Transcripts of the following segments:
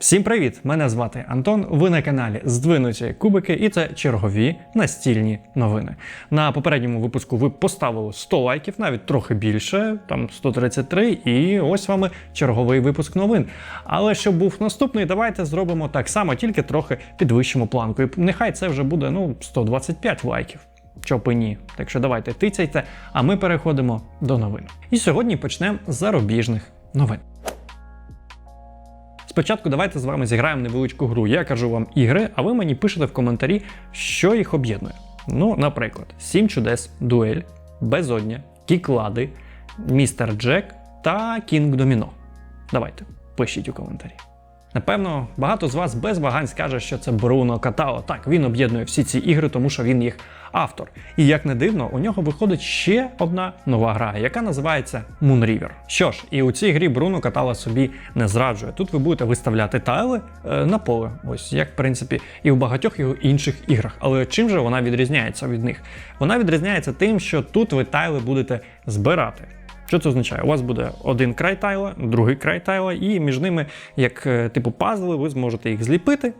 Всім привіт! Мене звати Антон. Ви на каналі Здвинуті Кубики, і це чергові настільні новини. На попередньому випуску ви поставили 100 лайків, навіть трохи більше, там 133, і ось вами черговий випуск новин. Але щоб був наступний, давайте зробимо так само, тільки трохи підвищимо планку. І нехай це вже буде ну 125 лайків. Чоб і ні. Так що давайте тицяйте, а ми переходимо до новин. І сьогодні почнемо з зарубіжних новин. Спочатку давайте з вами зіграємо невеличку гру. Я кажу вам ігри, а ви мені пишете в коментарі, що їх об'єднує. Ну, наприклад, Сім чудес, дуель, безодня, кіклади, містер Джек та Кінг Доміно. Давайте, пишіть у коментарі. Напевно, багато з вас без вагань скаже, що це Бруно Катао. Так, він об'єднує всі ці ігри, тому що він їх автор. І як не дивно, у нього виходить ще одна нова гра, яка називається Moon River. Що ж, і у цій грі Бруно Катала собі не зраджує. Тут ви будете виставляти тайли е, на поле, ось як в принципі і в багатьох його інших іграх. Але чим же вона відрізняється від них? Вона відрізняється тим, що тут ви тайли будете збирати. Що це означає? У вас буде один край тайла, другий край тайла, і між ними, як е, типу пазли, ви зможете їх зліпити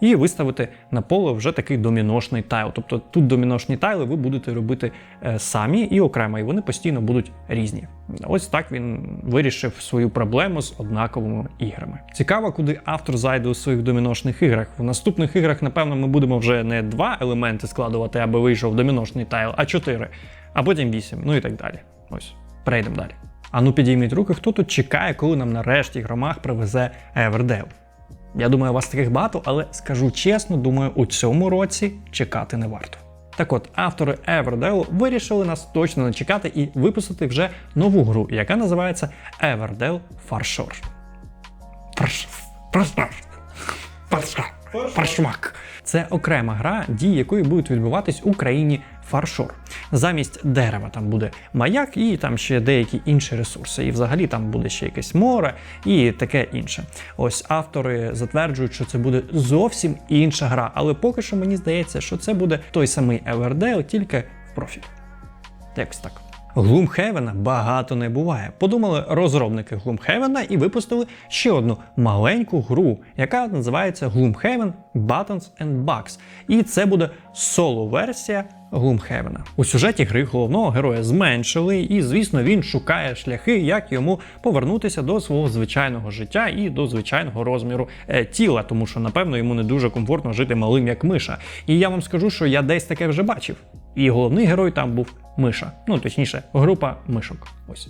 і виставити на поле вже такий доміношний тайл. Тобто тут доміношні тайли ви будете робити е, самі і окремо, і вони постійно будуть різні. Ось так він вирішив свою проблему з однаковими іграми. Цікаво, куди автор зайде у своїх доміношних іграх. В наступних іграх, напевно, ми будемо вже не два елементи складувати, аби вийшов доміношний тайл, а чотири, а потім вісім, ну і так далі. Ось. Перейдемо далі. Ану, підійміть руки, хто тут чекає, коли нам нарешті громах привезе Евердейл. Я думаю, у вас таких багато, але скажу чесно, думаю, у цьому році чекати не варто. Так от, автори Everdell вирішили нас точно не чекати і випустити вже нову гру, яка називається Everdell Farshore. Фарш... Фарш... Фарш... Фаршмак. Це окрема гра, дії якої будуть відбуватись у країні Фаршор. Замість дерева там буде маяк і там ще деякі інші ресурси. І взагалі там буде ще якесь море і таке інше. Ось автори затверджують, що це буде зовсім інша гра, але поки що мені здається, що це буде той самий Everdale, тільки в профіль. Якось так. Gloomhaven багато не буває. Подумали розробники Gloomhaven і випустили ще одну маленьку гру, яка називається Gloomhaven Buttons and Bugs. І це буде соло-версія Gloomhaven. У сюжеті гри головного героя зменшили, і, звісно, він шукає шляхи, як йому повернутися до свого звичайного життя і до звичайного розміру е, тіла, тому що, напевно, йому не дуже комфортно жити малим як миша. І я вам скажу, що я десь таке вже бачив. І головний герой там був миша. Ну, точніше, група мишок. Ось.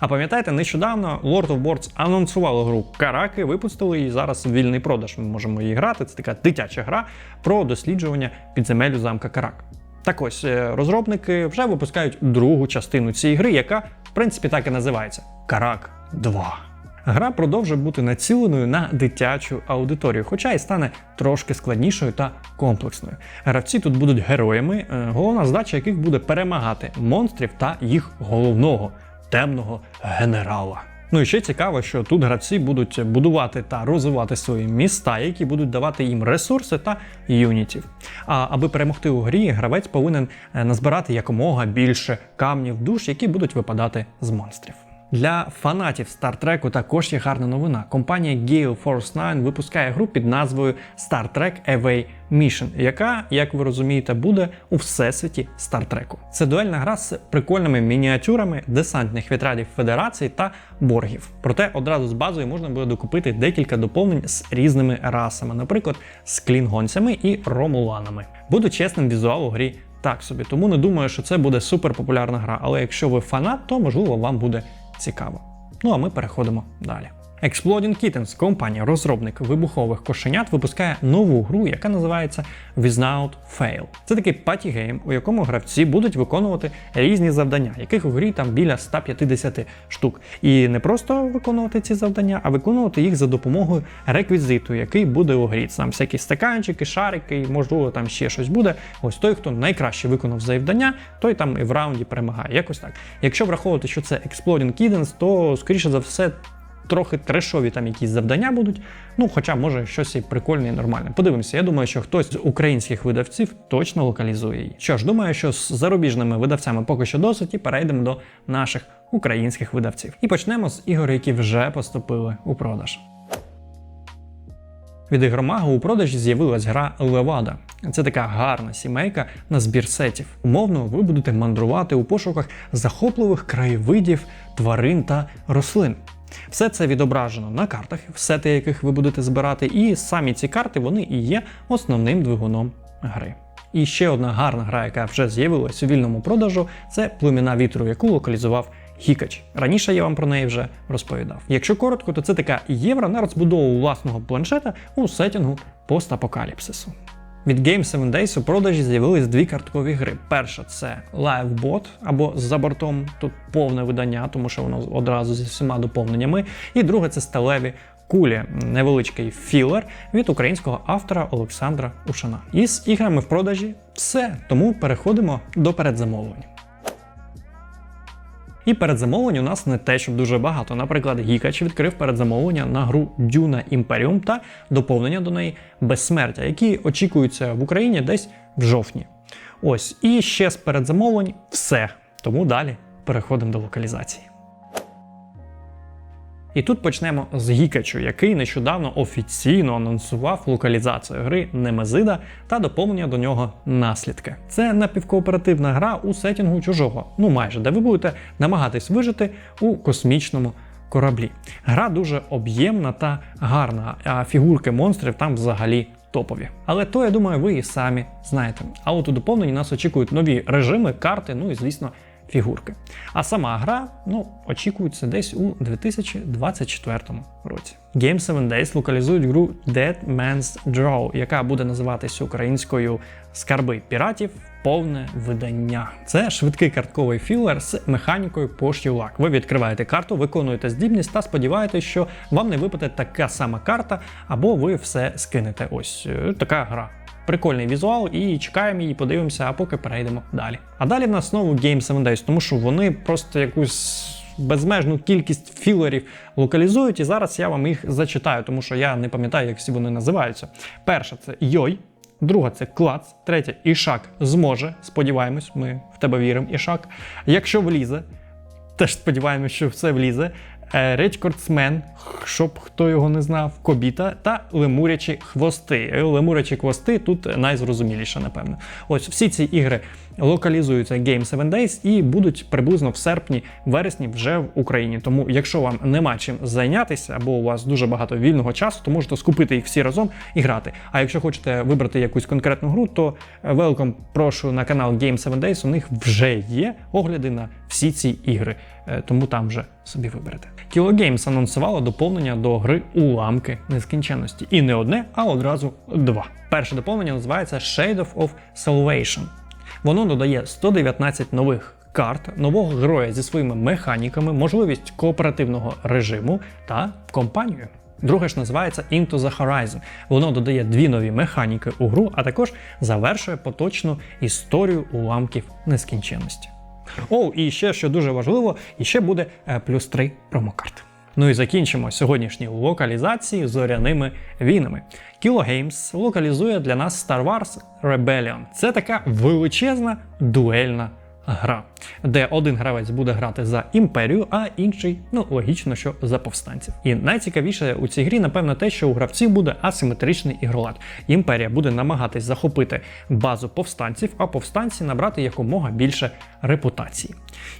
А пам'ятаєте, нещодавно Lord of Boards анонсували гру Караки, випустили її зараз вільний продаж. Ми можемо її грати. Це така дитяча гра про досліджування підземелю замка Карак. Так ось е, розробники вже випускають другу частину цієї гри, яка в принципі так і називається Карак 2. Гра продовжує бути націленою на дитячу аудиторію, хоча і стане трошки складнішою та комплексною. Гравці тут будуть героями, е, головна задача яких буде перемагати монстрів та їх головного темного генерала. Ну і ще цікаво, що тут гравці будуть будувати та розвивати свої міста, які будуть давати їм ресурси та юнітів. А аби перемогти у грі, гравець повинен е, назбирати якомога більше камнів душ, які будуть випадати з монстрів. Для фанатів Стартреку також є гарна новина. Компанія Gale Force 9 випускає гру під назвою Star Trek Away Mission, яка, як ви розумієте, буде у всесвіті Стартреку. Це дуельна гра з прикольними мініатюрами десантних відрядів Федерації та боргів. Проте одразу з базою можна буде докупити декілька доповнень з різними расами, наприклад, з клінгонцями і ромуланами. Буду чесним, візуал у грі так собі, тому не думаю, що це буде супер популярна гра. Але якщо ви фанат, то можливо вам буде цікаво. Ну а ми переходимо далі. Exploding Kittens, компанія розробник вибухових кошенят, випускає нову гру, яка називається Without Fail. Це такий паті-гейм, у якому гравці будуть виконувати різні завдання, яких у грі там біля 150 штук. І не просто виконувати ці завдання, а виконувати їх за допомогою реквізиту, який буде у грі. Там всякі стаканчики, шарики, можливо, там ще щось буде. Ось той, хто найкраще виконав завдання, той там і в раунді перемагає. Якось так. Якщо враховувати, що це Exploding Kittens, то скоріше за все трохи трешові там якісь завдання будуть. Ну, хоча може щось і прикольне і нормальне. Подивимося, я думаю, що хтось з українських видавців точно локалізує її. Що ж, думаю, що з зарубіжними видавцями поки що досить, і перейдемо до наших українських видавців. І почнемо з ігор, які вже поступили у продаж. Від ігромага у продажі з'явилась гра Левада. Це така гарна сімейка на збір сетів. Умовно, ви будете мандрувати у пошуках захопливих краєвидів, тварин та рослин. Все це відображено на картах, сети яких ви будете збирати, і самі ці карти вони і є основним двигуном гри. І ще одна гарна гра, яка вже з'явилась у вільному продажу, це племіна вітру, яку локалізував Хікач. Раніше я вам про неї вже розповідав. Якщо коротко, то це така євро на розбудову власного планшета у сетінгу постапокаліпсису. Від Game 7 Days у продажі з'явились дві карткові гри. Перша це LiveBot або за бортом тут повне видання, тому що воно одразу зі всіма доповненнями. І друге це сталеві кулі, невеличкий філер від українського автора Олександра Ушана. Із іграми в продажі все. Тому переходимо до передзамовлень. І передзамовлень у нас не те, щоб дуже багато. Наприклад, Гікач відкрив передзамовлення на гру Дюна Імперіум та доповнення до неї безсмертя, які очікуються в Україні десь в жовтні. Ось, і ще з передзамовлень все. Тому далі переходимо до локалізації. І тут почнемо з Гікачу, який нещодавно офіційно анонсував локалізацію гри Немезида та доповнення до нього наслідки. Це напівкооперативна гра у сетінгу чужого, ну майже, де ви будете намагатись вижити у космічному кораблі. Гра дуже об'ємна та гарна, а фігурки монстрів там взагалі. Топові. Але то, я думаю, ви і самі знаєте. А от у доповненні нас очікують нові режими, карти, ну і звісно, фігурки. А сама гра ну, очікується десь у 2024 році. Game 7 Days локалізують гру Dead Man's Draw, яка буде називатися українською Скарби піратів. Повне видання. Це швидкий картковий філер з механікою поштів-лак. Ви відкриваєте карту, виконуєте здібність та сподіваєтесь, що вам не випаде така сама карта, або ви все скинете. Ось е, така гра. Прикольний візуал, і чекаємо її, подивимося, а поки перейдемо далі. А далі в нас знову Game 7 Days, тому що вони просто якусь безмежну кількість філерів локалізують, і зараз я вам їх зачитаю, тому що я не пам'ятаю, як всі вони називаються. Перша це Йой. Друга це клац, третя ішак зможе. Сподіваємось, ми в тебе віримо, ішак. Якщо влізе, теж сподіваємось, що все влізе. Речкордсмен, щоб хто його не знав, кобіта та лемурячі хвости. Лемурячі хвости тут найзрозуміліше, напевно. Ось всі ці ігри локалізуються Game 7 Days і будуть приблизно в серпні-вересні вже в Україні. Тому, якщо вам нема чим зайнятися, або у вас дуже багато вільного часу, то можете скупити їх всі разом і грати. А якщо хочете вибрати якусь конкретну гру, то welcome, прошу на канал Game 7 Days. У них вже є огляди на всі ці ігри, Е, тому там вже собі виберете. Kilo Games анонсувало доповнення до гри Уламки нескінченності. І не одне, а одразу два. Перше доповнення називається Shade of Salvation. Воно додає 119 нових карт, нового героя зі своїми механіками, можливість кооперативного режиму та компанію. Друге ж називається Into the Horizon. Воно додає дві нові механіки у гру, а також завершує поточну історію уламків нескінченності. О, і ще що дуже важливо, і ще буде е, плюс 3 промокарт. Ну і закінчимо сьогоднішні локалізації зоряними війнами. Kilo Games локалізує для нас Star Wars Rebellion. Це така величезна дуельна гра, де один гравець буде грати за імперію, а інший, ну логічно, що за повстанців. І найцікавіше у цій грі, напевно, те, що у гравців буде асиметричний ігролад. Імперія буде намагатись захопити базу повстанців, а повстанці набрати якомога більше репутації.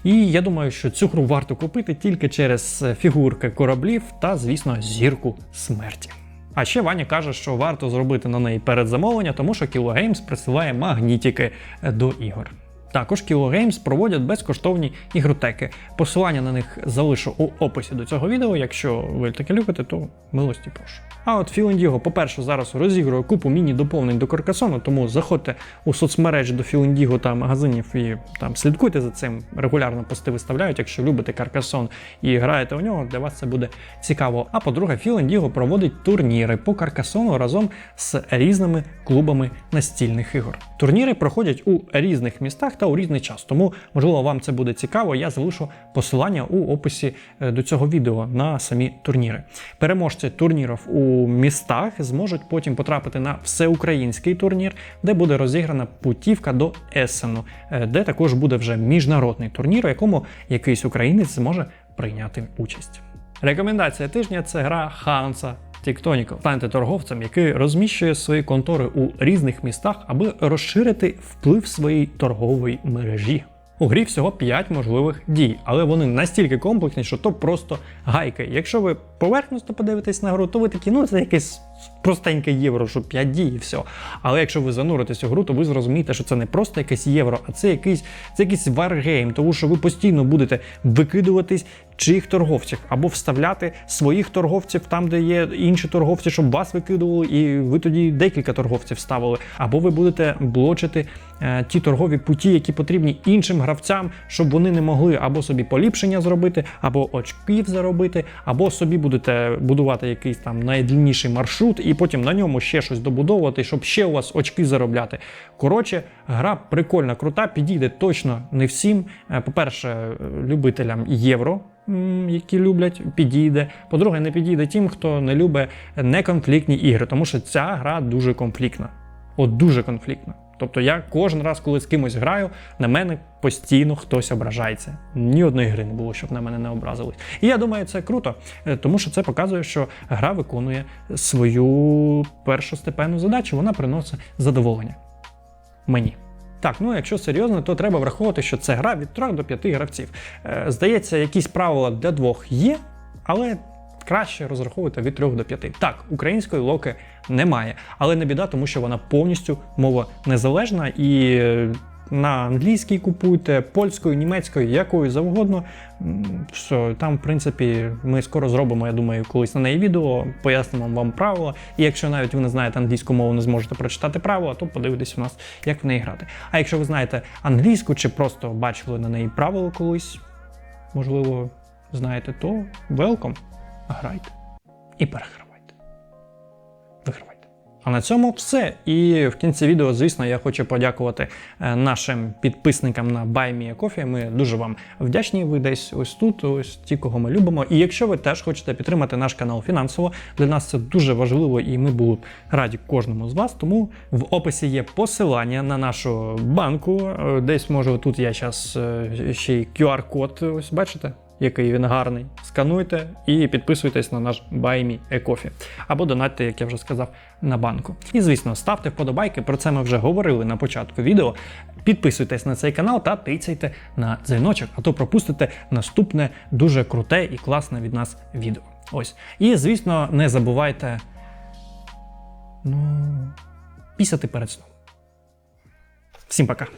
І я думаю, що цю гру варто купити тільки через фігурки кораблів та, звісно, зірку смерті. А ще Ваня каже, що варто зробити на неї передзамовлення, тому що Kilo Games присилає магнітики до ігор. Також Kilo Games проводять безкоштовні ігротеки. Посилання на них залишу у описі до цього відео. Якщо ви таке любите, то милості прошу. А от Філендіго, по-перше, зараз розігрує купу міні-доповнень до Каркасону, тому заходьте у соцмережі до Філендіго та магазинів і там слідкуйте за цим. Регулярно пости виставляють. Якщо любите Каркасон і граєте у нього, для вас це буде цікаво. А по-друге, Філендіго проводить турніри по Каркасону разом з різними клубами настільних ігор. Турніри проходять у різних містах та у різний час. Тому, можливо, вам це буде цікаво. Я залишу посилання у описі е, до цього відео на самі турніри. Переможці турнірів у містах зможуть потім потрапити на всеукраїнський турнір, де буде розіграна путівка до Есену, е, де також буде вже міжнародний турнір, у якому якийсь українець зможе прийняти участь. Рекомендація тижня це гра Ханса Tectonical. Станьте торговцем, який розміщує свої контори у різних містах, аби розширити вплив своєї торгової мережі. У грі всього 5 можливих дій, але вони настільки комплексні, що то просто гайки. Якщо ви поверхностно подивитесь на гру, то ви такі, ну це якесь простеньке євро, що 5 дій і все. Але якщо ви зануритесь у гру, то ви зрозумієте, що це не просто якесь євро, а це якийсь це якийсь варгейм, тому що ви постійно будете викидуватись чиїх торговців або вставляти своїх торговців там, де є інші торговці, щоб вас викидували, і ви тоді декілька торговців ставили, або ви будете блочити е, ті торгові путі, які потрібні іншим гравцям, щоб вони не могли або собі поліпшення зробити, або очків заробити, або собі будете будувати якийсь там найдлінніший маршрут, і потім на ньому ще щось добудовувати, щоб ще у вас очки заробляти. Коротше, гра прикольна, крута, підійде точно не всім. Е, По-перше, е, любителям євро. Які люблять, підійде. По-друге, не підійде тим, хто не любить неконфліктні ігри, тому що ця гра дуже конфліктна. От дуже конфліктна. Тобто я кожен раз, коли з кимось граю, на мене постійно хтось ображається. Ні одної гри не було, щоб на мене не образились. І я думаю, це круто, е, тому що це показує, що гра виконує свою першостепенну задачу, вона приносить задоволення мені. Так, ну якщо серйозно, то треба враховувати, що це гра від 3 до 5 гравців. Е, Здається, якісь правила для двох є, але краще розраховувати від 3 до 5. Так, української локи немає, але не біда, тому що вона повністю мова незалежна і. е, На англійській купуйте, польською, німецькою, якою завгодно. Все, там, в принципі, ми скоро зробимо, я думаю, колись на неї відео, пояснимо вам правила. І якщо навіть ви не знаєте англійську мову, не зможете прочитати правила, то подивитесь у нас, як в неї грати. А якщо ви знаєте англійську чи просто бачили на неї правила колись, можливо, знаєте, то welcome, грайте і перегравайте. Вигравайте. А на цьому все. І в кінці відео, звісно, я хочу подякувати е, нашим підписникам на BuyMeACoffee. Ми дуже вам вдячні. Ви десь ось тут, ось ті, кого ми любимо. І якщо ви теж хочете підтримати наш канал фінансово, для нас це дуже важливо, і ми були б раді кожному з вас. Тому в описі є посилання на нашу банку. Е, Десь може тут я зараз ще й QR-код. Ось бачите? Який він гарний. Скануйте і підписуйтесь на наш Buy Me. Або донатьте, як я вже сказав, на банку. І звісно, ставте вподобайки, про це ми вже говорили на початку відео. Підписуйтесь на цей канал та тицяйте на дзвіночок, а то пропустите наступне дуже круте і класне від нас відео. Ось. І звісно, не забувайте ну, пісяти перед сном. Всім пока!